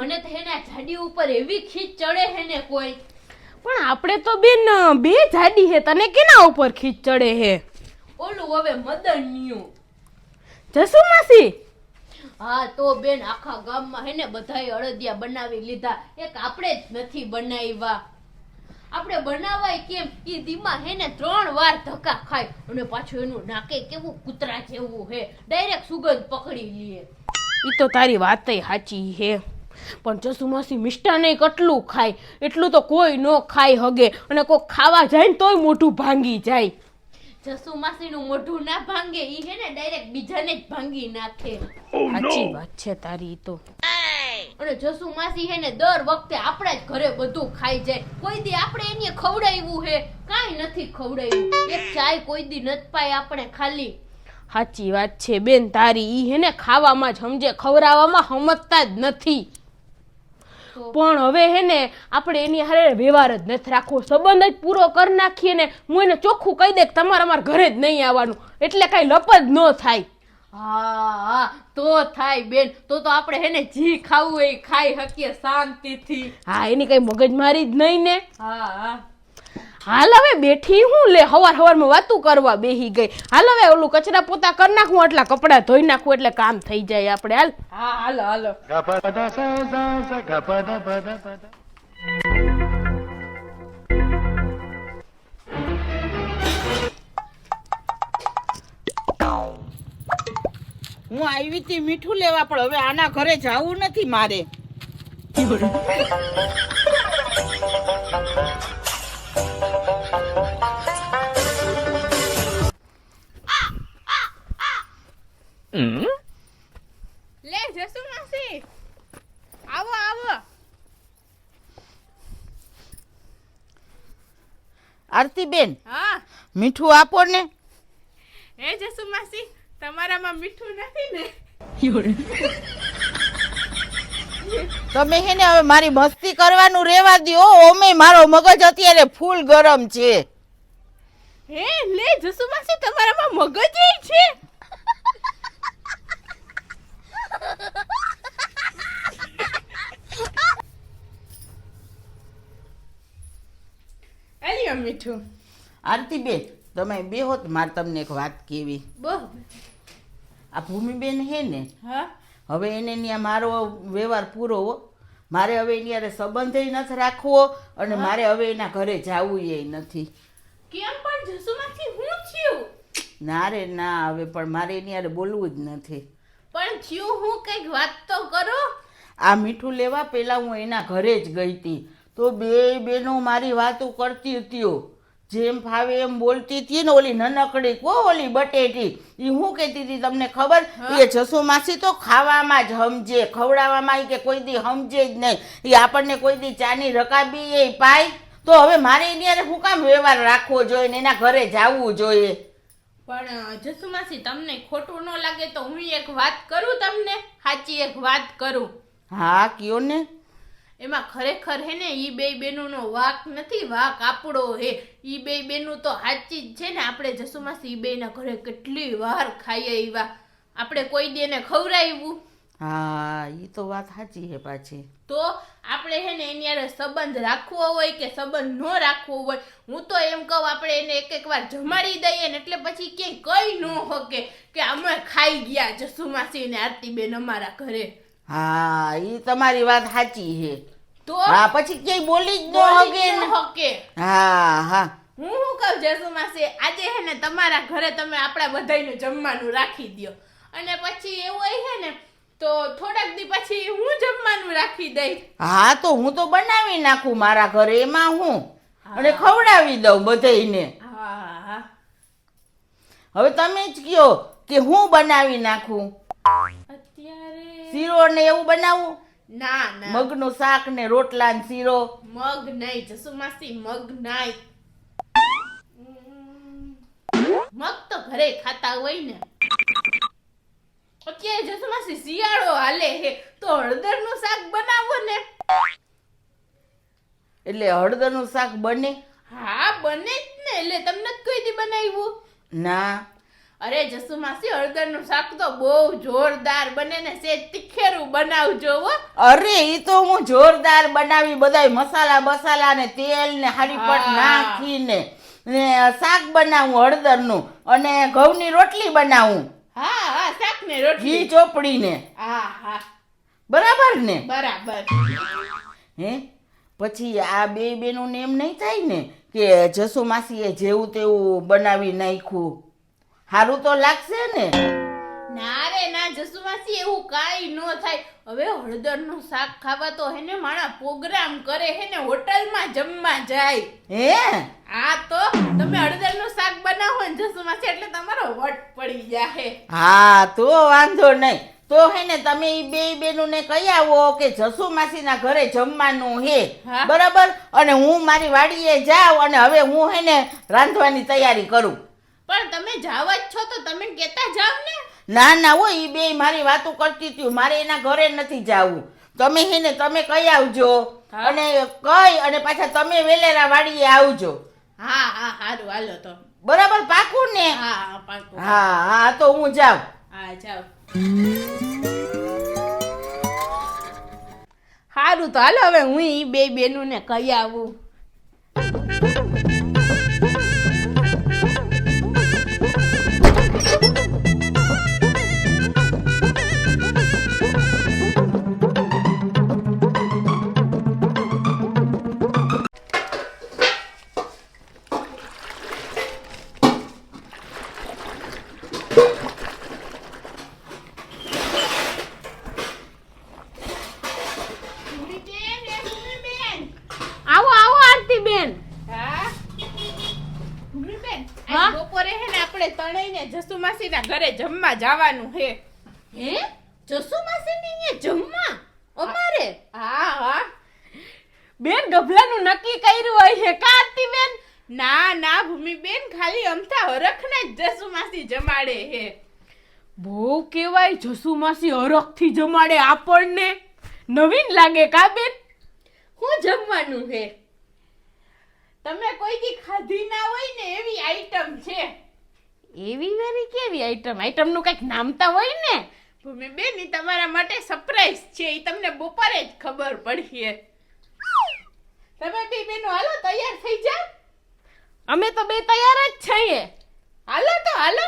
મને તો એના જાડી ઉપર એવી ખીચ ચડે હે ને કોઈ. પણ આપણે તો બેન બે જાડી હે તને કેના ઉપર ખીચ ચડે હે? ઓલું હવે મદન મદનનું જસુ માસી? હા તો બેન આખા ગામમાં હે ને બધાએ અળદિયા બનાવી લીધા. એક આપણે જ નથી બનાવ્યા. આપણે બનાવાય કેમ? એ દીમાં હે ને ત્રણ વાર ધક્કા ખાય અને પાછું એનું નાકે કેવું કૂતરા જેવું હે. ડાયરેક્ટ સુગંધ પકડી લે. એ તો તારી વાત સાચી હે. પણ જસુ મિષ્ટાને કેટલું ખાય. એટલું તો કોઈ ન ખાઈ હગે. અને કોઈ ખાવા જાય ને તોય મોઢું ભાંગી જાય. જસુ માસીનું મોઢું ના ભાંગે ઈ હે ને ડાયરેક્ટ બીજાને જ ભાંગી નાખે. સાચી વાત છે તારી તો. અને જસુ માસી હે ને દર વખતે આપણા જ ઘરે બધું ખાઈ જાય. કોઈ દી આપણે એને ખવડાવ્યું હે. કાંઈ નથી ખવડાવ્યું. એક ચાય કોઈ દી નત પાય આપણે ખાલી. સાચી વાત છે બેન તારી ઈ હે ને ખાવામાં જ સમજે. ખવડાવવામાં સમજતા જ નથી. પણ હવે હે ને આપણે એની હારે વ્યવહાર જ નથી રાખવો. સંબંધ જ પૂરો કરી નાખીએ ને હું એને ચોખ્ખું કહી દે કે તમારે અમારા ઘરે જ નહીં આવવાનું. એટલે કાંઈ લપ જ ન થાય. હા હા તો થાય બેન. તો તો આપણે હે ને જી ખાવું એ ખાઈ શકીએ શાંતિથી. હા એની કઈ મગજમારી જ નહીં ને. હા હા. હાલ હવે બેઠી હું લે, હવાર હવારમાં વાતું કરવા બેહી ગઈ. હાલ હવે ઓલું કચરા પોતા કરી નાખું એટલા કપડાં ધોઈ નાખું, એટલે કામ થઈ જાય આપણે. હાલ. હા આવી હતી મીઠું લેવા, પણ હવે આના ઘરે જવું નથી મારે. લે જસુ માસી. આવો આવો. આરતીબેન હા. મીઠું આપો ને. હે જસુ માસી તમારામાં મીઠું નથી ને? તમે હે ને હવે મારી મસ્તી કરવાનું રેવા દ્યો ઓમે મારો મગજ અત્યારે ફૂલ ગરમ છે. હે લે જસુ માસી તમારામાં મગજ છે? અલ્યો મીઠું આરતીબેન તમે બે હોત મારે તમને એક વાત કેવી. આ ભૂમિબેન હે ને હા. હવે એને ત્યાં મારો વ્યવહાર પૂરો મારે હવે એની યારે સંબંધ નથી રાખવો અને મારે હવે એના ઘરે જવું એ નથી. કેમ પણ જસુમાંથી હું થયું? ના રે ના હવે પણ મારે એની હારે બોલવું જ નથી. પણ થયું હું કંઈક વાત તો કરો? આ મીઠું લેવા પહેલાં હું એના ઘરે જ ગઈ હતી. તો બે બેનો મારી વાતો કરતી હતી જેમ ફાવે એમ બોલતી હતી ને ઓલી નનકડી કો ઓલી બટેટી? એ હું કહેતી હતી તમને ખબર? એ જસુ માસી તો ખાવામાં જ સમજે ખવડાવવામાં કે કોઈ દી સમજે જ નહીં. એ આપણને કોઈ દી ચાની રકાબી એ પાય. તો હવે મારે એની શું કામ વ્યવહાર રાખવો જોઈએ ને એના ઘરે જવું જોઈએ? પણ જસુમાસી તમને ખોટું ન લાગે તો હું એક વાત કરું તમને? સાચી એક વાત કરું. હા કયો ને? એમાં ખરેખર હે ને ઈ બે બેનુનો વાક નથી વાક આપણો હે. ઈ બે બેનું તો સાચી જ છે ને આપણે જસુમાસી ઈ બેના ઘરે કેટલી વાર ખાઈએ એવા આપણે કોઈ દેને ખવડાવ્યું? હા એ તો વાત સાચી છે પાછી. તો આપણે હે ને એની હારે સંબંધ રાખવો હોય કે સંબંધ ન રાખવો હોય હું તો એમ કહું આપણે એને એક એક વાર જમાડી દઈએ ને એટલે પછી ક્યાંય કઈ ન હકે કે અમે ખાઈ ગયા જસુમાસી ને આરતીબેન અમારા ઘરે. હા એ તમારી વાત સાચી છે. તો હા પછી ક્યાંય બોલી જ ન હકે હા હા. હું શું કહું જસુમાસી આજે હે ને તમારા ઘરે તમે આપણા બધાને જમવાનું રાખી દો અને પછી એવું હોય છે ને તો થોડાક દી પછી હું જમવાનું રાખી દઈ. હા તો હું તો બનાવી નાખું મારા ઘરે એમાં હું? અને ખવડાવી દઉં બધાને હવે તમે જ કયો કે હું બનાવી નાખું? અત્યારે શીરો ને એવું બનાવું? ના ના. મગનું શાક ને રોટલા ને શીરો? મગ નહીં જસુ માસી મગ નાય મગ તો ઘરે ખાતા હોય ને. અત્યારે જસુ માસી શિયાળો હાલે હે. તો હળદરનું શાક બનાવો ને. એટલે હળદરનું શાક બને? હા બને જ ને. એટલે તમને જ કોઈ દી બનાવ્યું. ના. અરે જસુ માસી હળદરનું શાક તો બહુ જોરદાર બને ને. સે તીખેરું બનાવજો હો. અરે એ તો હું જોરદાર બનાવી બધાય મસાલા બસાલા ને તેલ ને હરીપટ. નાખીને ને શાક બનાવું હળદરનું. અને ઘઉંની રોટલી બનાવું. હા હા શાક ને ઘી રોટલી ચોપડીને. હા હા. બરાબર ને? બરાબર. હે? પછી આ બે બેનું એમ નહીં થાય ને કે જસુ માસીએ જેવું તેવું બનાવી નાખ્યું? સારું તો લાગશે ને? ના રે ના જસુમાસી એવું કાંઈ ન થાય. હવે હળદરનું શાક ખાવા તો હેને માણા પ્રોગ્રામ કરે હેને હોટલમાં જમવા જાય. હે? આ તો તમે હળદરનું શાક બનાવો ને જસુમાસી એટલે તમારો વટ પડી જાહે. હા તો વાંધો નહીં. તો હે ને તમે એ બે બેનું ને કહી આવો કે જસુ માસીના ઘરે જમવાનું હે. હા. બરાબર? અને હું મારી વાડીએ જાઉં અને હવે હું હે ને રાંધવાની તૈયારી કરું. પણ તમે જાવ જ છો તો તમે કેતા જાવ ને. ના ના હો એ બે મારી વાતો કરતી હતી. મારે એના ઘરે નથી જાવું. તમે હે ને તમે કહી આવજો? અને કઈ અને પાછા તમે વેલેરા વાડીએ આવજો. હા હા સારું હાલો તો. બરાબર પાકું ને? હા હા પાકું. હા હા તો હું જાઉં. હા જાવ સારું તો હાલો હવે હું એ બે બેનું ને કહી આવો. હે ને આપણે ત્રણેયને જસુ માસીના ઘરે જમવા જવાનું હે. હે? જસુ માસીની જમવા? અમારે? હા હા. બેન ગભલાનું નક્કી કર્યું હોય છે. કા બેન ના ના ભૂમિબેન ખાલી અમથા હરખને જ જસુ માસી જમાડે હે. બહુ કેવાય જસુ માસી હરખથી જમાડે આપણને. નવીન લાગે કા બેન? હું જમવાનું હે? તમે કોઈ દી ખાધી ના હોય ને એવી આઈટમ છે. એવી વેરી કેવી આઈટમ આઈટમનું કંઈક નામતા હોય ને? ભૂમિબેન એ તમારા માટે સરપ્રાઈઝ છે. એ તમને બપોરે જ ખબર પડશે. તમે બે બેનો હાલો તૈયાર થઈ જાઓ. અમે તો બે તૈયાર જ છીએ. હાલો તો હાલો.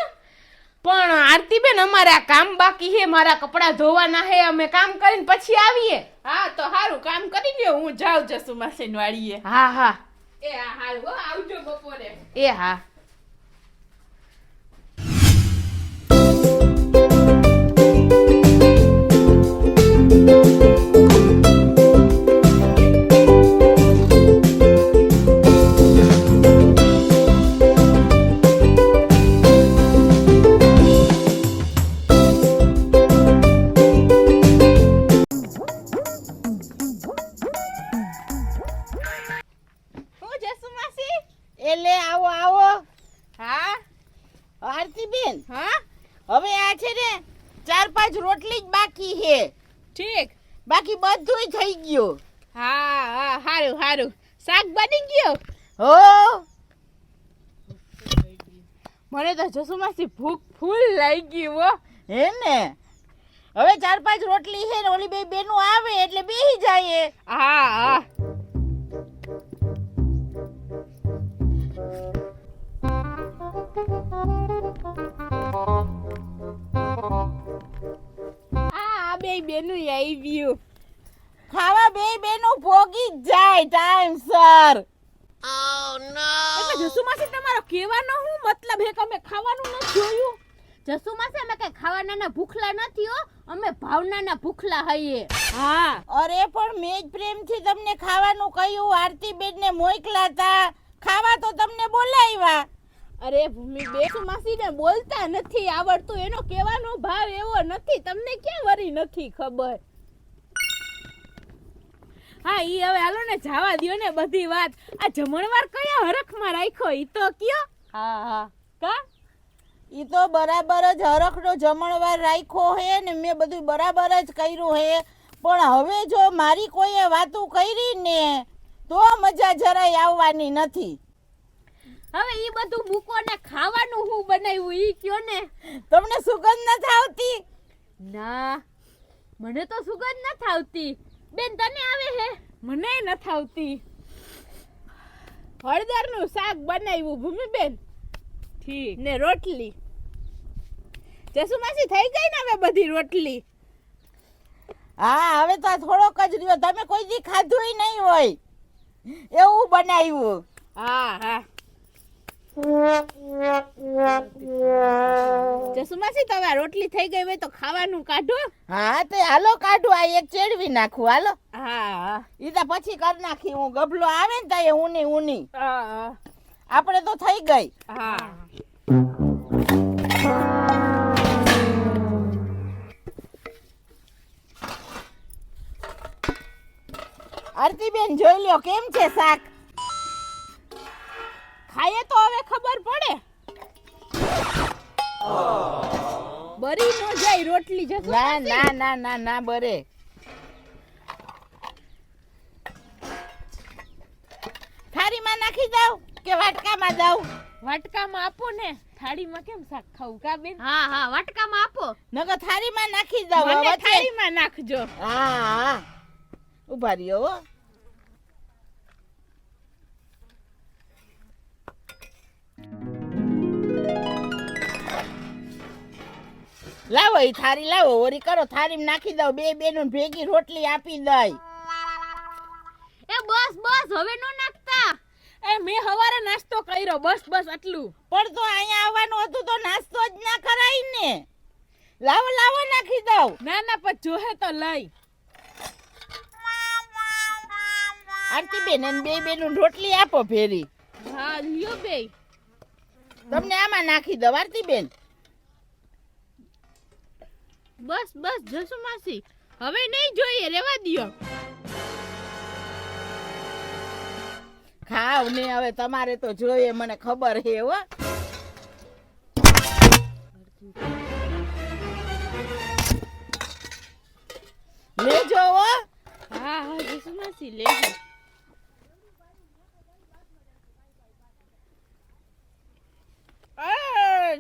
પણ આરતી બેન અમારે આ કામ બાકી છે. મારા કપડાં ધોવાના છે. અમે કામ કરીને પછી આવીએ. હા તો હારું કામ કરી લ્યો. હું જાઉં જસુ માસીન વાડીએ હા હા. એ હા હારું હો આવજો બપોરે. એ હું. મને તો જસુ ભૂખ ફૂલ લાગી હો. હે ને? હવે ચાર પાંચ રોટલી છે ને ઓલી બે બેનું આવે એટલે બેહી જાય હા હા. આ બે બેનું આવ્યું ખાવા બે બેનું ભોગી જ જાય ટાઈમ સર એટલે જસુ માસી તમારો કહેવાનો હું મતલબ હે કે અમે ખાવાનું નથી જોયું? જસુ માસી અમે કઈ ખાવાના ભૂખલા નથી હો. અમે ભાવનાના ભૂખલા હઈએ. હા. અરે પણ મેં જ પ્રેમથી તમને ખાવાનું કહ્યું. આરતી બેન મોકલા તા. ખાવા તો તમને બોલાવ્યા. અરે ભૂમિ બેસુ માસીને બોલતા નથી. આવડતું એનો કહેવાનો ભાવ એવો નથી. તમને ક્યાં વરી નથી ખબર? હા ઈ હવે હાલો ને જવા દ્યો ને બધી વાત. આ જમણવાર કયા હરખમાં રાખ્યો? ઈ તો કયો? હા હા. કા? ઈ તો બરાબર જ હરખનો જમણવાર રાખ્યો હે ને મેં બધું બરાબર જ કર્યું હે. પણ હવે જો મારી કોઈએ વાતો કરી ને તો મજા જરાય આવવાની નથી. હવે ઈ બધું મૂકો ને ખાવાનું હું બનાવ્યું? ઈ કયો ને? તમને સુગંધ નથી આવતી? ના મને તો સુગંધ નથી આવતી. બેન તને આવે હે? મને નથી આવતી. હળદરનું શાક બનાવ્યું ભૂમિબેન ઠીક. ને રોટલી. જસુમાસી થઈ ગઈ ને હવે બધી રોટલી. હા હવે તો આ થોડોક જ રહ્યો. તમે કોઈ દી ખાધું નહીં હોય. એવું બનાવ્યું. હા હા. તો હવે આ રોટલી થઈ ગઈ હોય તો ખાવાનું કાઢો. હા તે હાલો કાઢું આ એક ચેડવી નાખું હાલો. હા. ઈ તો પછી કરી નાખી હું ગભલો આવે ને તાય ઉની ઉની આપણે તો થઈ ગઈ. હા. આરતીબેન જોઈ લ્યો કેમ છે શાક? ખાઈએ તો હવે ખબર પડે. બરી નો જાય રોટલી જશે ના ના ના ના ના બરે. થાળીમાં નાખી દઉં કે વાટકામાં દઉં? વાટકામાં આપો ને. થાળીમાં કેમ શાક ખાવું? કા બેન? હા હા વાટકામાં આપો. નકર થાળીમાં નાખી દઉં મને થાળીમાં નાખજો. હા હા. ઊભા રહ્યો લાવો એ થારી લાવો ઓરી કરો થારી નાખી દઉં બે બેનું ભેગી રોટલી આપી દઈ. એ બસ બસ હવે નો નાખતા. એ મેં હવારે નાસ્તો કર્યો બસ બસ આટલું. પણ તો અહીંયા આવવાનું હતું તો નાસ્તો જ ના કરાય ને. લાવો લાવો નાખી દઉં. ના ના પણ જોહે તો લઈ. આરતી બેન અને બે બેનું રોટલી આપો ફેરી. હા લ્યો બે તમને આમાં નાખી દઉં આરતી બેન બસ બસ જસુ માસી. હવે નહીં જોઈએ રેવા દિયો. ખાવ ને હવે તમારે તો જોઈએ મને ખબર હે હો. લેજો હો. હા હા જસુ માસી લેજો.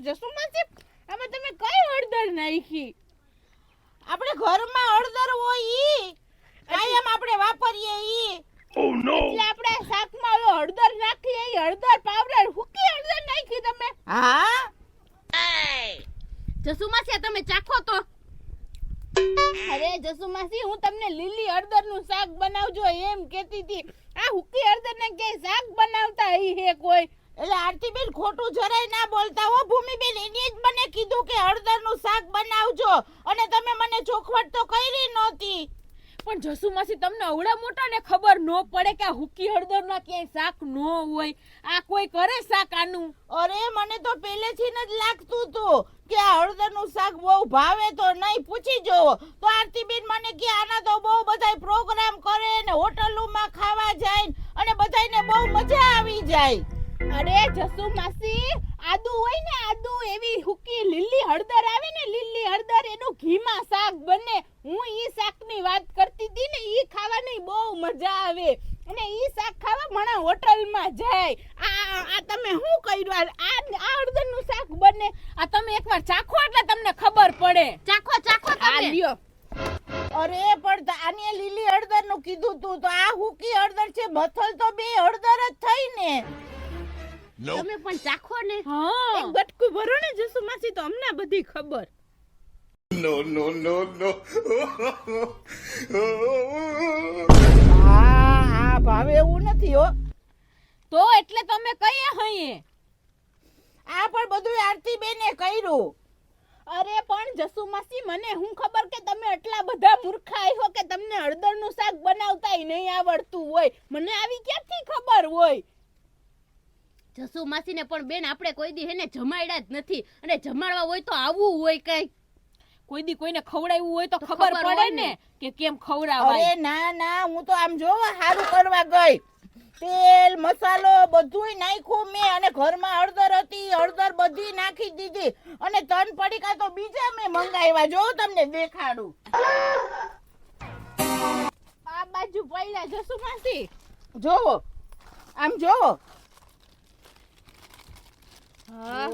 જસુ માસી? આમાં તમે કઈ હળદર નાખી? આપણે ઘરમાં હળદર હોય ઈ કાયમ આપણે વાપરીએ ઈ. એટલે આપણે શાકમાં ઓલો હળદર નાખીએ ઈ હળદર પાવડર હુકી હળદર નાખી તમે. હા? આ તમે ચાખો તો. અરે જસુમાસી હું તમને લીલી હળદરનું શાક બનાવજો એમ કેતી હતી. આ હુકી હળદર ને કે શાક બનાવતા ઈ હે કોઈ? એટલે આરતીબેન ખોટું જરાય ના બોલતા હો. ભૂમિબેન એને જ મને કીધું કે હળદરનું શાક બનાવજો. અને તમે મને ચોખવટ તો કરી નહોતી. પણ જસુમાસી તમને અવડા મોટા ને ખબર ન પડે કે આ હુકી હળદર ના ક્યાંય શાક ન હોય. આ કોઈ કરે શાક આનું? અરે મને તો પહેલેથી જ લાગતું હતું કે આ હળદરનું શાક બહુ ભાવે તો નહીં. પૂછી જોવો. તો આરતીબેન મને કે આના તો બહુ બધાય પ્રોગ્રામ કરે ને હોટલોમાં ખાવા જાય અને બધાયને બહુ મજા આવી જાય. અરે જસુ માસી આદુ હોય ને આદુ એવી હુકી લીલી હળદર આવે ને લીલી હળદર એનું ઘીમાં શાક બને. હું ઈ શાકની વાત કરતી હતી ને ઈ ખાવાની બહુ મજા આવે. અને ઈ શાક ખાવા મણા હોટલમાં જાય. આ આ તમે શું કર્યું? આ આ હળદરનું શાક બને. આ તમે એકવાર ચાખો એટલે તમને ખબર પડે. ચાખો ચાખો તમે. લ્યો. અરે પણ આને લીલી હળદરનું કીધું તું તો આ હુકી હળદર છે મથલ તો બે હળદર જ થઈ ને. તમે પણ ચાખો ને. હા. એક બટકું ભરો ને જસુ માસી તો અમને બધી ખબર. હા હા ભાવે એવું નથી હો. તો એટલે તમે કહીએ હઈએ? આ પણ બધું આરતી બેને કર્યું. અરે પણ જસુ માસી મને હું ખબર કે તમે એટલા બધા મૂર્ખા આવ્યો કે તમને હળદરનું શાક બનાવતાય નહીં આવડતું હોય. મને આવી ક્યાંથી ખબર હોય? જસુ માસીને પણ બેન આપણે કોઈ દી હેને જમાડ્યા જ નથી. અને જમાડવા હોય તો આવું હોય કઈ. કોઈ દી કોઈને ખવડાવ્યું હોય તો ખબર પડે ને. કે કેમ ખવડાવાય. અરે ના ના હું તો આમ જોવો હારું કરવા ગઈ. તેલ મસાલો બધુંય નાખ્યું મેં અને ઘરમાં હળદર હતી હળદર બધી નાખી દીધી. અને તન પડીકા તો બીજા મેં મંગાવ્યા જો તમને દેખાડું. આ બાજુ પડ્યા જસુ માસી. જોવો આમ જોવો. હા.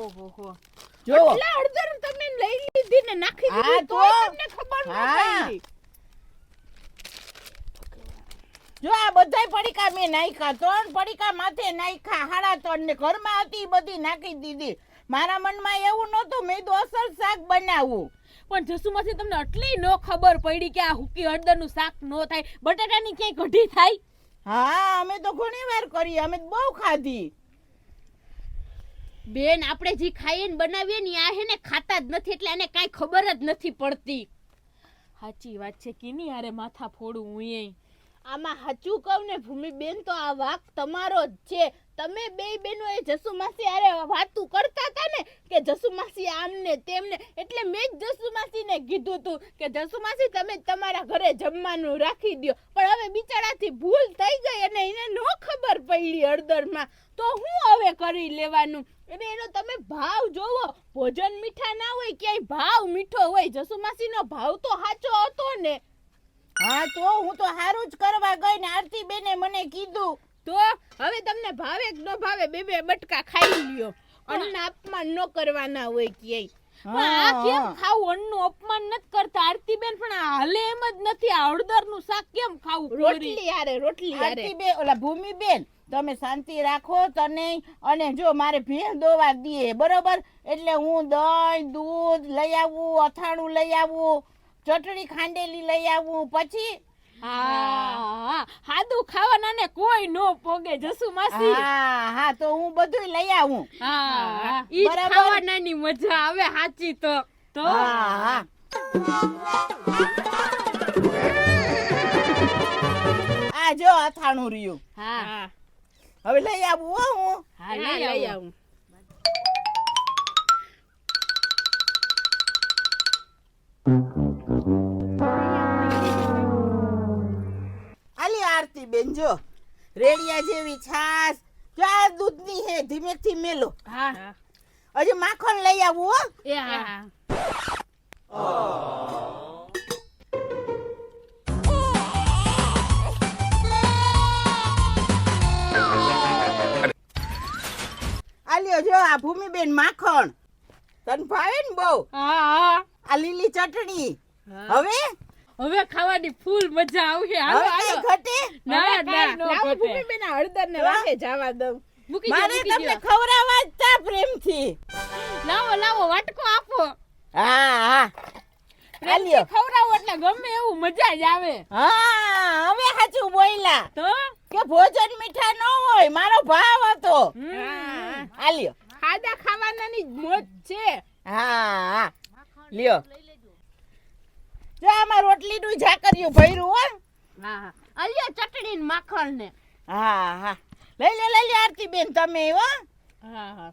જો. આટલા હળદર તમે લઈ લીધી ને નાખી દીધી તો. તમને ખબર ન પડી. જો આ બધાય પડીકા મેં નાખ્યા. ત્રણ પડીકા માથે નાખ્યા. હાડા ત્રણ ને ઘરમાં હતી બધી નાખી દીધી. મારા મનમાં એવું નહોતું મેં તો અસલ શાક બનાવું. પણ જસુમાંથી તમને આટલી નો ખબર પડી કે આ હુકી હળદરનું શાક નો થાય. બટાટાની ક્યાંય કઢી થાય? હા અમે તો ઘણી વાર કરી અમે તો બહુ ખાધી. બેન આપણે જે ખાઈએ ને બનાવીએ ને આ હે ને ખાતા જ નથી એટલે એને કાંઈ ખબર જ નથી પડતી. સાચી વાત છે કીની હારે માથા ફોડું હું આમાં સાચું કહું ને ભૂમિબેન તો આ વાક તમારો જ છે. તમે બે બેનો એ જસુ માસી અરે વાતું કરતા હતા ને કે જસુ માસી આમને તેમને, એટલે મેં જ જસુ માસીને કીધું હતું કે જસુ માસી તમે તમારા ઘરે જમવાનું રાખી દ્યો. પણ હવે બિચારાથી ભૂલ થઈ ગઈ અને એને નો ખબર પડી હળદરમાં. તો હું હવે કરી લેવાનું? અને એનો તમે ભાવ જોવો, ભોજન મીઠા ના હોય ક્યાંય ભાવ મીઠો હોય. જસુ માસીનો ભાવ તો સાચો હતો ને. હા, તો હું તો સારું જ કરવા ગઈ ને આરતી બેને મને કીધું. તો હવે તમને ભાવે કે ન ભાવે બે બે બટકા ખાઈ લ્યો. અન્ન અપમાન ન કરવાના હોય ક્યાંય. આ કેમ ખાવું? અન્નનું અપમાન નથી કરતા. આરતીબેન પણ આ હાલે એમ જ નથી. આ હળદરનું શાક કેમ ખાવું રોટલી હારે રોટલી આરતી બે ઓલા ભૂમિ બેન તમે શાંતિ રાખો તને અને જો મારે ભેળ દોવા દે બરોબર? એટલે હું દહીં દૂધ લઈ આવું અથાણું લઈ આવું ચટણી ખાંડેલી લઈ આવું પછી હા. હાદું ખાવાના ને કોઈ નો પોગે જસુ માસી. હા હા તો હું બધું લઈ આવું. હા ઈ ખાવાના ની મજા આવે સાચી તો. તો? હા હા. આ જો અથાણું રહ્યું. હા. હવે લઈ આવું હો હું. હા લઈ આવું. જો રેડિયા જેવી છાશ જો આ દૂધની હે ધીમેથી મેલો. હા. હજી માખણ લઈ આવું હો. એ હા. આલ્યો જો આ ભૂમિબેન માખણ. તને ભાવે ને બહુ? હા આ લીલી ચટણી. હવે? હવે ખાવાની ફૂલ મજા આવશે. હાલો કઈ ઘટે? ના ના લાવો ભૂમિ ભૂમિબેન હળદર ને વાહે જવા દઉં. મૂકી મારે તમને ખવરાવા જ તા પ્રેમથી. લાવો લાવો વાટકો આપો. હા હા. પ્રેમથી ખવરાવો એટલે ગમે એવું મજા જ આવે. હા હવે સાચું બોયલા તો? કે ભોજન મીઠા ન હોય મારો ભાવ હતો. હા આલ્યો. ખાધા ખાવાનાની મોજ છે. હા હા. લ્યો. જો આમાં રોટલીનું ઝાકરિયું ભર્યું હો હા હા. અલ્યો ચટણી ને માખણ ને હા હા. લઈ લે લઈ લે આરતી બેન તમે હો હા હા.